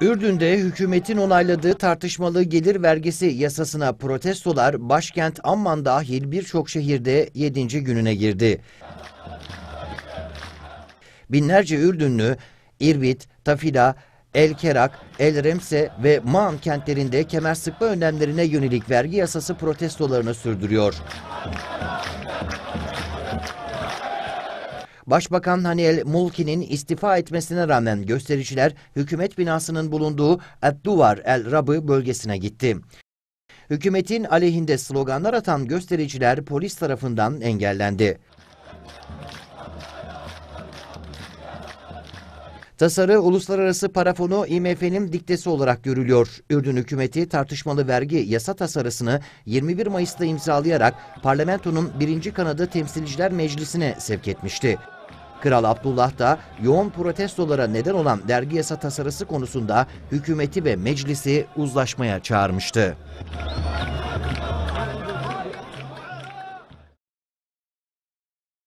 Ürdün'de hükümetin onayladığı tartışmalı gelir vergisi yasasına protestolar başkent Amman dahil birçok şehirde 7. gününe girdi. Binlerce Ürdünlü İrbit, Tafila, El Kerak, El Remse ve Maan kentlerinde kemer sıkma önlemlerine yönelik vergi yasası protestolarını sürdürüyor. Başbakan Haniel Mulki'nin istifa etmesine rağmen göstericiler hükümet binasının bulunduğu Edduvar El Rabı bölgesine gitti. Hükümetin aleyhinde sloganlar atan göstericiler polis tarafından engellendi. Tasarı Uluslararası Para Fonu IMF'nin diktesi olarak görülüyor. Ürdün hükümeti tartışmalı vergi yasa tasarısını 21 Mayıs'ta imzalayarak parlamentonun birinci kanadı Temsilciler Meclisi'ne sevk etmişti. Kral Abdullah da yoğun protestolara neden olan vergi yasa tasarısı konusunda hükümeti ve meclisi uzlaşmaya çağırmıştı.